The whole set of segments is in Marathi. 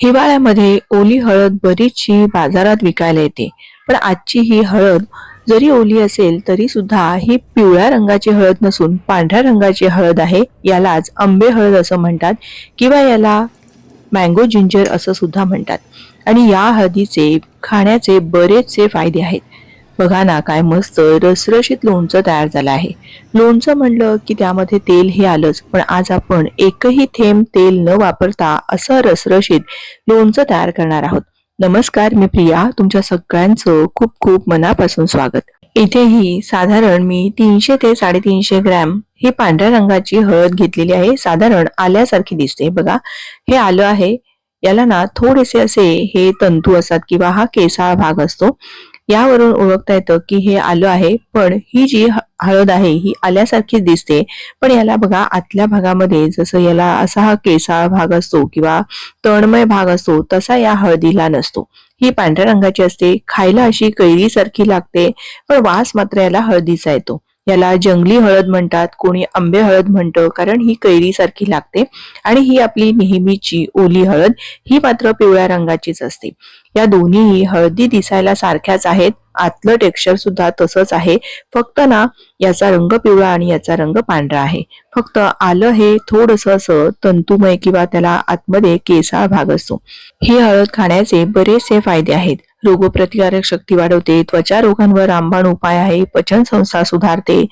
हिवाळ्यामध्ये ओली हळद बरीचशी बाजारात विकायला येते. पण आजची ही हळद जरी ओली असेल तरी सुद्धा ही पिवळ्या रंगाची हळद नसून पांढऱ्या रंगाची हळद आहे. यालाच आंबे हळद असं म्हणतात किंवा याला मँगो जिंजर असं सुद्धा म्हणतात. आणि या हळदीचे खाण्याचे बरेचसे फायदे आहेत. बघा ना काय मस्त रसरशीत लोणचं तयार झालं आहे. लोणचं म्हणलं की त्यामध्ये तेल हे आलंच पण आज आपण एकही थेंब तेल न वापरता असं रसरशीत लोणचं तयार करणार आहोत. नमस्कार मी प्रिया तुमच्या सगळ्यांचं खूप खूप मनापासून स्वागत. इथेही साधारण मी तीनशे ते साडेतीनशे ग्रॅम ही पांढऱ्या रंगाची हळद घेतलेली आहे. साधारण आल्यासारखी दिसते. बघा हे आलं आहे. याला ना थोडेसे असे हे तंतू असतात किंवा हा केसाळ भाग असतो. यावरून ओळखता येतं की हे आलं आहे पण ही जी हळद आहे ही आल्यासारखीच दिसते. पण याला बघा आतल्या भागामध्ये जसं याला असा हा केसाळ भाग असतो किंवा तणमय भाग असतो तसा या हळदीला नसतो. ही पांढऱ्या रंगाची असते खायला अशी कैरीसारखी लागते पण वास मात्र याला हळदीचा येतो. याला जंगली हळद म्हणतात कोणी आंबे हळद म्हणतं कारण ही कैरीसारखी लागते. आणि ही आपली नेहमीची ओली हळद ही मात्र पिवळ्या रंगाचीच असते. या दोन्हीही हळदी दिसायला सारख्याच आहेत. आतलं टेक्स्चर सुद्धा तसंच आहे. फक्त ना याचा रंग पिवळा आणि याचा रंग पांढरा आहे. फक्त आलं हे थोडस असं तंतुमय किंवा त्याला आतमध्ये केसाळ भाग असतो. ही हळद खाण्याचे बरेचसे फायदे आहेत. रोगप्रतिकारक शक्ती वाढवते त्वचा रोगांवर रामबाण उपाय आहे पचन संस्था सुधारते.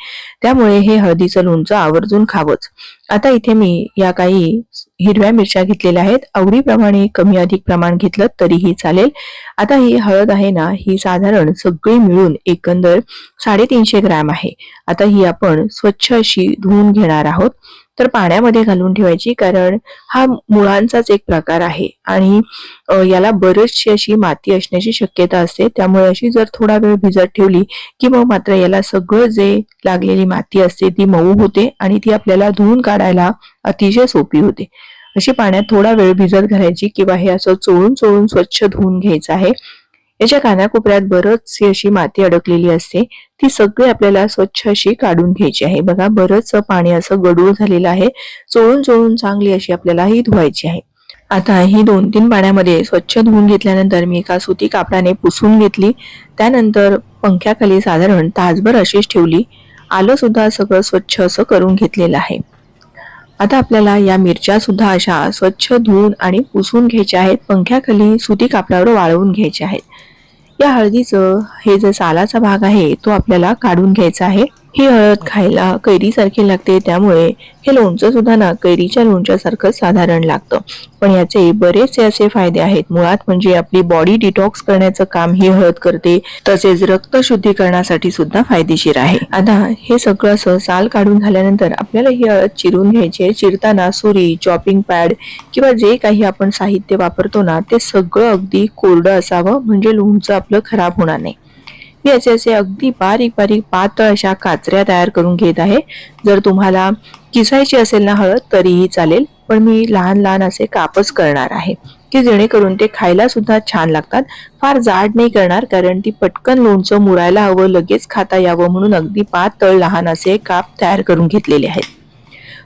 त्यामुळे हे हळदीचं लोणचं आवर्जून खावंच. आता इथे मी या काही हिरव्या मिरच्या घेतलेल्या आहेत. आवडीप्रमाणे कमी अधिक प्रमाण घेतलं तरीही चालेल. आता ही हळद आहे ना ही साधारण सगळी मिळून एकंदर साडेतीनशे ग्रॅम आहे. आता ही आपण स्वच्छ अशी धुवून घेणार आहोत. तर पाण्यामध्ये घालून ठेवायची कारण हा मुळांचाच एक प्रकार आहे. आणि याला बरीचशी अशी माती असण्याची शक्यता असते. त्यामुळे अशी जर थोडा वेळ भिजत ठेवली की मग मात्र याला सगळं जे लागलेली माती असते ती मऊ होते आणि ती आपल्याला धुवून काढायला अतिशय सोपी होते. अशी पाण्यात थोडा वेळ भिजत घालायची किंवा हे असं चोळून चोळून स्वच्छ धुवून घ्यायचं आहे. याच्या कानाकोपऱ्यात बरचशी अशी माती अडकलेली असते. ती सगळी आपल्याला स्वच्छ अशी काढून घ्यायची आहे. बघा बरंच पाणी असं गडूळ झालेलं आहे. चोळून चोळून चांगली अशी आपल्याला ही धुवायची आहे. आता ही दोन तीन पाण्यामध्ये स्वच्छ धुवून घेतल्यानंतर मी एका सुती कापडाने पुसून घेतली. त्यानंतर पंख्याखाली साधारण तासभर अशीच ठेवली. आलं सुद्धा सगळं स्वच्छ असं करून घेतलेलं आहे. आता आपल्याला या मिरच्या सुद्धा अशा स्वच्छ धुवून आणि पुसून घ्यायच्या आहेत. पंख्याखाली सुती कापडावर वाळवून घ्यायच्या आहेत. या हळदीचं हे जे सालाचा भाग आहे तो आपल्याला काढून घ्यायचा आहे. ही हळद खायला कैरीसारखी लागते त्यामुळे हे लोणचं सुद्धा ना कैरीच्या लोणच्यासारखं साधारण लागतं. पण याचे बरेचसे असे फायदे आहेत. मुळात म्हणजे आपली बॉडी डिटॉक्स करण्याचं काम ही हळद करते. तसेच रक्त शुद्धीकरणासाठी सुद्धा फायदेशीर आहे. आता हे सगळं असं साल काढून झाल्यानंतर आपल्याला ही हळद चिरून घ्यायची चिरताना सुरी चॉपिंग पॅड किंवा जे काही आपण साहित्य वापरतो ना ते सगळं अगदी कोरडं असावं. म्हणजे लोणचं आपलं खराब होणार नाही. मी असे असे अगदी बारीक बारीक पातळ अशा काचऱ्या तयार करून घेत आहे. जर तुम्हाला किसायची असेल ना हळद तरीही चालेल पण मी लहान लहान असे कापच करणार आहे की जेणेकरून ते खायला सुद्धा छान लागतात. फार जाड नाही करणार कारण ती पटकन लोणचं मुरायला हवं लगेच खाता यावं म्हणून अगदी पातळ लहान असे काप तयार करून घेतलेले आहेत.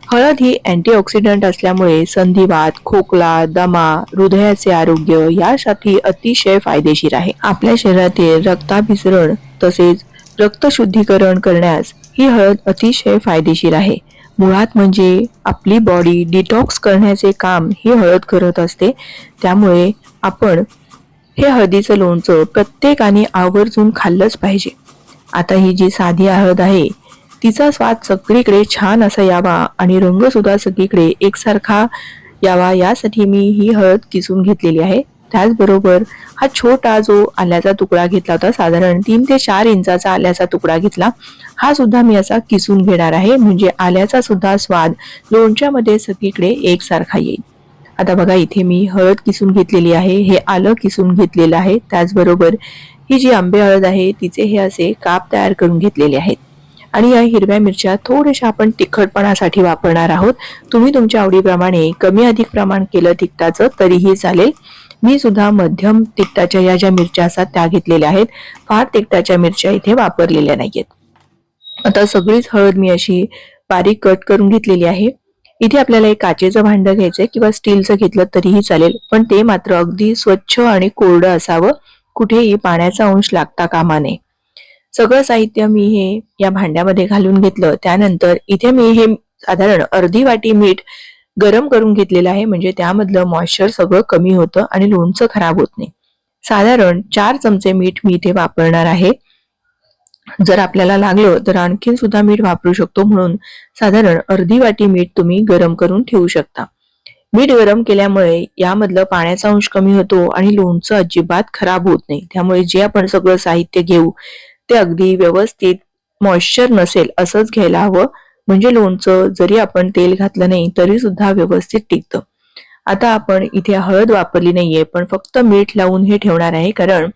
हळद ही अँटीऑक्सिडंट असल्यामुळे संधिवात खोकला दमा हृदयाचे आरोग्य यासाठी अतिशय फायदेशीर आहे. आपल्या शरीरातील रक्ताभिसरण तसेच रक्त शुद्धीकरण करण्यास ही हळद अतिशय फायदेशीर आहे. मुळात म्हणजे आपली बॉडी डिटॉक्स करण्याचे काम ही हळद करत असते. त्यामुळे आपण हे हळदीचं लोणचं प्रत्येकाने आवर्जून खाल्लंच पाहिजे. आता ही जी साधी हळद आहे तिचा स्वाद सगळीकडे छान असा यावा आणि रंग सुद्धा सगळीकडे एकसारखा यावा यासाठी मी ही हळद किसून घेतलेली आहे. त्याचबरोबर हा छोटा जो आल्याचा तुकडा घेतला होता साधारण तीन ते चार इंचाचा आल्याचा तुकडा घेतला हा सुद्धा मी असा किसून घेणार आहे. म्हणजे आल्याचा सुद्धा स्वाद लोणच्यामध्ये सगळीकडे एकसारखा येईल. आता बघा इथे मी हळद किसून घेतलेली आहे हे आलं किसून घेतलेलं आहे. त्याचबरोबर ही जी आंबे हळद आहे तिचे हे असे काप तयार करून घेतलेले आहेत. आणि या हिरव्या मिरच्या थोड्याशा आपण तिखटपणासाठी वापरणार आहोत. तुम्ही तुमच्या आवडीप्रमाणे कमी अधिक प्रमाण केलं तिखटाचं तरीही चालेल. मी सुद्धा मध्यम तिखटाच्या या ज्या मिरच्या असतात त्या घेतलेल्या आहेत. फार तिखटाच्या मिरच्या इथे वापरलेल्या नाहीयेत. आता सगळीच हळद मी अशी बारीक कट करून घेतलेली आहे. इथे आपल्याला एक काचेचं भांडं घ्यायचंय किंवा स्टीलचं घेतलं तरीही चालेल. पण ते मात्र अगदी स्वच्छ आणि कोरडं असावं. कुठेही पाण्याचा अंश लागता कामा नये. सगळं साहित्य मी हे या भांड्यामध्ये घालून घेतलं. त्यानंतर इथे मी हे साधारण अर्धी वाटी मीठ गरम करून घेतलेलं आहे. म्हणजे त्यामधलं मॉइश्चर सगळं कमी होतं आणि लोणचं खराब होत नाही. साधारण चार चमचे मीठ मी इथे वापरणार आहे. जर आपल्याला लागलं तर आणखीन सुद्धा मीठ वापरू शकतो. म्हणून साधारण अर्धी वाटी मीठ तुम्ही गरम करून ठेवू शकता. मीठ गरम केल्यामुळे यामधलं पाण्याचा अंश कमी होतो आणि लोणचं अजिबात खराब होत नाही. त्यामुळे जे आपण सगळं साहित्य घेऊ ते अगदी व्यवस्थित मॉइश्चर नसेल असंच घ्यायला हवं. म्हणजे लोणचं जरी आपण तेल घातलं नाही तरी सुद्धा व्यवस्थित टिकतं. आता आपण इथे हळद वापरली नाहीये पण फक्त मीठ लावून हे ठेवणार आहे. कारण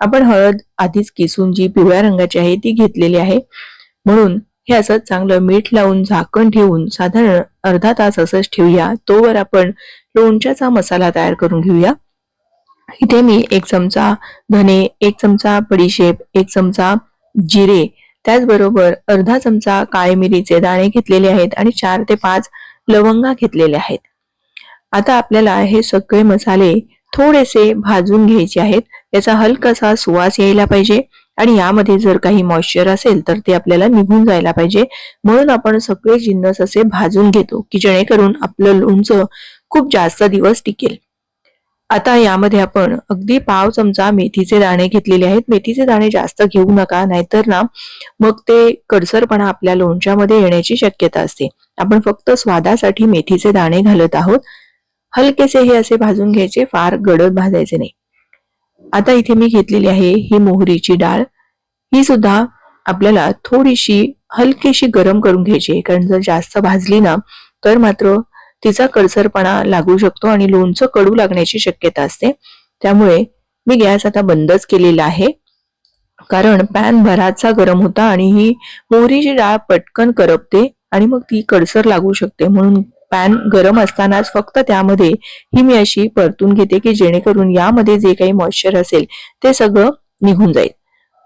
आपण हळद आधीच किसून जी पिवळ्या रंगाची आहे ती घेतलेली आहे. म्हणून हे असं चांगलं मीठ लावून झाकण ठेवून साधारण अर्धा तास असंच ठेवूया. तोवर आपण लोणच्याचा मसाला तयार करून घेऊया. इथे मी एक चमचा धने एक चमचा बडीशेप एक चमचा जिरे त्याचबरोबर अर्धा चमचा काळे मिरीचे दाणे घेतलेले आहेत आणि चार ते पाच लवंगा घेतलेले आहेत. आता आपल्याला हे सगळे मसाले थोडेसे भाजून घ्यायचे आहेत. त्याचा हलकासा सुवास यायला पाहिजे आणि यामध्ये जर काही मॉइश्चर असेल तर ते आपल्याला निघून जायला पाहिजे. म्हणून आपण सगळे जिन्नस असे भाजून घेतो की जेणेकरून आपलं लोणचं खूप जास्त दिवस टिकेल. आता यामध्ये आपण अगदी पाव चमचा मेथीचे दाणे घेतलेले आहेत. मेथीचे दाणे जास्त घेऊ नका नाहीतर ना मग ते कडसरपणा आपल्या लोणच्यामध्ये येण्याची शक्यता असते. आपण फक्त स्वादासाठी मेथीचे दाणे घालत आहोत. हलकेसे हे असे भाजून घ्यायचे फार गडद भाजायचे नाही. आता इथे मी घेतलेली आहे ही मोहरीची डाळ. ही सुद्धा आपल्याला थोडीशी हलकीशी गरम करून घ्यायची कारण जर जास्त भाजली ना तर मात्र तिचा कडसरपणा लागू शकतो आणि लोणचं कडू लागण्याची शक्यता असते. त्यामुळे मी गॅस आता बंदच केलेला आहे. कारण पॅन भराचा गरम होता आणि ही मोहरीची डाळ पटकन करपते आणि मग ती कडसर लागू शकते. म्हणून पॅन गरम असतानाच फक्त त्यामध्ये ही मी अशी परतून घेते की जेणेकरून यामध्ये जे काही मॉइश्चर असेल ते सगळं निघून जाईल.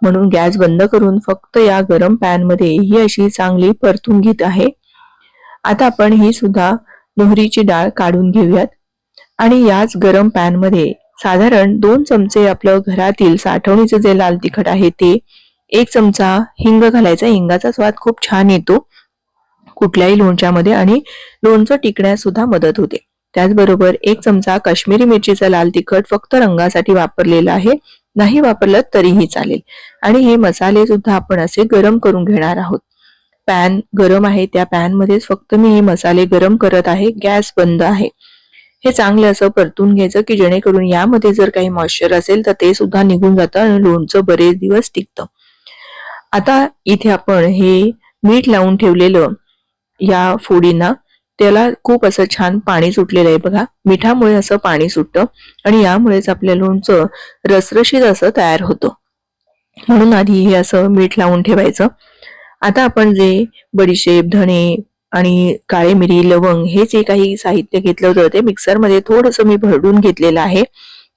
म्हणून गॅस बंद करून फक्त या गरम पॅनमध्ये ही अशी चांगली परतून घेत आहे. आता आपण ही सुद्धा मोहरीची डाळ काढून घेऊयात. आणि याच गरम पॅनमध्ये साधारण दोन चमचे आपलं घरातील साठवणीचं जे लाल तिखट आहे ते एक चमचा हिंग घालायचा. हिंगाचा स्वाद खूप छान येतो. कुठल्याही लोणच्यामध्ये आणि लोणचं टिकण्यास सुद्धा मदत होते. त्याचबरोबर एक चमचा काश्मीरी मिरचीचा लाल तिखट फक्त रंगासाठी वापरलेला आहे. नाही वापरलं तरीही चालेल. आणि हे मसाले सुद्धा आपण असे गरम करून घेणार आहोत. पॅन गरम आहे त्या पॅनमध्येच फक्त मी हे मसाले गरम करत आहे गॅस बंद आहे. हे चांगलं असं परतून घ्यायचं की जेणेकरून यामध्ये जर काही मॉइश्चर असेल तर ते सुद्धा निघून जातं आणि लोणचं बरेच दिवस टिकतं. आता इथे आपण हे मीठ लावून ठेवलेलं या फोडींना त्याला खूप असं छान पाणी सुटलेलं आहे बघा. मिठामुळे असं पाणी सुटतं आणि यामुळेच आपल्या लोणचं रसरशीत असं तयार होतं. म्हणून आधी हे असं मीठ लावून ठेवायचं. आता आपण जे बडीशेप धणे आणि काळे मिरी लवंग हे जे काही साहित्य घेतलं होतं ते मिक्सरमध्ये थोडंसं मी भरडून घेतलेलं आहे.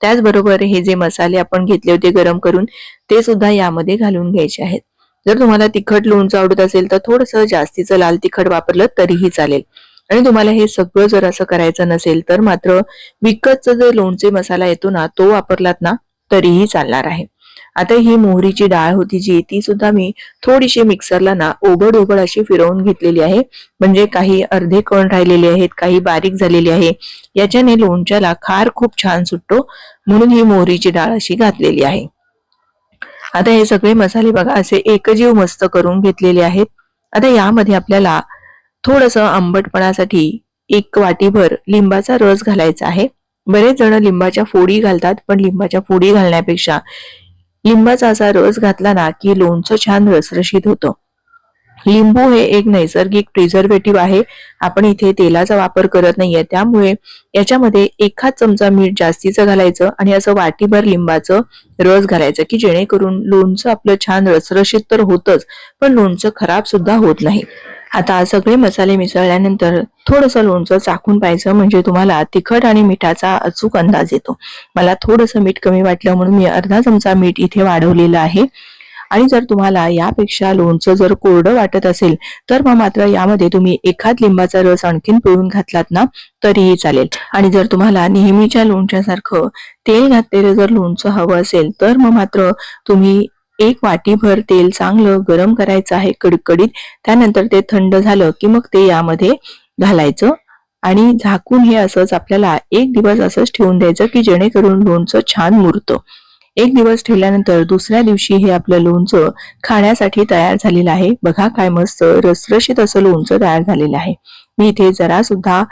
त्याचबरोबर हे जे मसाले आपण घेतले होते गरम करून ते सुद्धा यामध्ये घालून घ्यायचे आहेत. जर तुम्हाला तिखट लोणचं आवडत असेल तर थोडंसं जास्तीचं लाल तिखट वापरलं तरीही चालेल. आणि तुम्हाला हे सगळं जर असं करायचं नसेल तर मात्र विकतचं जे लोणचे मसाला येतो ना तो वापरलात ना तरीही चालणार आहे. आता ही मोहरीची डाळ होती जी ती सुद्धा मी थोडीशी मिक्सरला ना ओबड ओबड अशी फिरवून घेतलेली आहे. म्हणजे काही अर्धे कण राहिलेले आहेत काही बारीक झालेली आहे. याच्याने लोणच्याला खार खूप छान सुटतो. म्हणून ही मोहरीची डाळ अशी घातलेली आहे. आता हे सगळे मसाले बघा असे एकजीव मस्त करून घेतलेले आहेत. आता यामध्ये आपल्याला थोडस आंबटपणासाठी एक वाटीभर लिंबाचा रस घालायचा आहे. बरेच जण लिंबाच्या फोडी घालतात पण लिंबाच्या फोडी घालण्यापेक्षा लिंबाचा असा रस घातला ना की लोणचं छान रसरशीत होतं. लिंबू हे एक नैसर्गिक प्रिझर्वेटिव्ह आहे. आपण इथे तेलाचा वापर करत नाहीये. त्यामुळे याच्यामध्ये एखाद चमचा मीठ जास्तीचं घालायचं आणि असं वाटीभर लिंबाचं रस घालायचं की जेणेकरून लोणचं आपलं छान रसरशीत तर होतच पण लोणचं खराब सुद्धा होत नाही. आता सगळे मसाले मिसळल्यानंतर थोडंसं लोणचं चाखून पाहायचं म्हणजे तुम्हाला तिखट आणि मिठाचा अचूक अंदाज येतो. मला थोडंसं मीठ कमी वाटलं म्हणून मी अर्धा चमचा मीठ इथे वाढवलेलं आहे. आणि जर तुम्हाला यापेक्षा लोणचं जर कोरडं वाटत असेल तर मग मात्र यामध्ये तुम्ही एखाद लिंबाचा रस आणखीन पिळून घातलात ना तरीही चालेल. आणि जर तुम्हाला नेहमीच्या लोणच्यासारखं तेल घातलेलं जर लोणचं हवं असेल तर मग मात्र तुम्ही एक वाटीभर तेल चांगलं गरम करायचं आहे कडकडीत. त्यानंतर ते थंड झालं की मग ते यामध्ये घालायचं आणि झाकून हे असंच आपल्याला एक दिवस असंच ठेवून द्यायचं की जेणेकरून लोणचं छान मुरतं. एक दिवस ठेवल्यानंतर दुसऱ्या दिवशी हे आपलं लोणचं खाण्यासाठी तयार झालेलं आहे. बघा काय मस्त रसरशीत असं लोणचं तयार झालेलं आहे. मी इथे जरा सुद्धा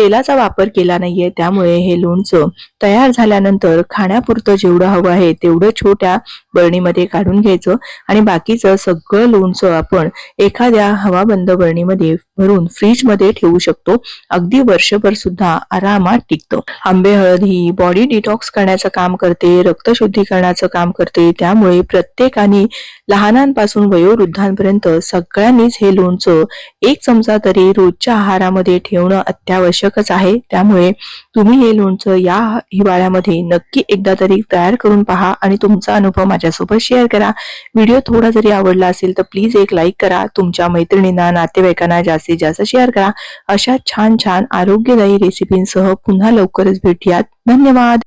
तेलाचा वापर केला नाहीये. त्यामुळे हे लोणचं तयार झाल्यानंतर खाण्यापुरतं जेवढं हवं आहे तेवढं छोट्या बरणीमध्ये काढून घ्यायचं आणि बाकीचं सगळं लोणचं आपण एखाद्या हवाबंद बरणीमध्ये भरून फ्रीजमध्ये ठेवू शकतो. अगदी वर्षभर सुद्धा आरामात टिकतं. आंबे हळद ही बॉडी डिटॉक्स करण्याचं काम करते रक्तशुद्धीकरणाचं काम करते. त्यामुळे प्रत्येकाने लहानांपासून वयोवृद्धांपर्यंत सगळ्यांनीच हे लोणचं एक चमचा तरी रोजच्या आहारामध्ये ठेवणं अत्यावश्यक अत्यावश्यकच आहे. त्यामुळे तुम्ही हे लोणचं या हिवाळ्यामध्ये नक्की एकदा तरी तयार करून पहा आणि तुमचा अनुभव माझ्यासोबत शेअर करा. व्हिडिओ थोडा जरी आवडला असेल तर प्लीज एक लाईक करा. तुमच्या मैत्रिणींना नातेवाईकांना जास्तीत जास्त शेअर करा. अशा छान छान आरोग्यदायी रेसिपींसह पुन्हा लवकरच भेटूयात. धन्यवाद!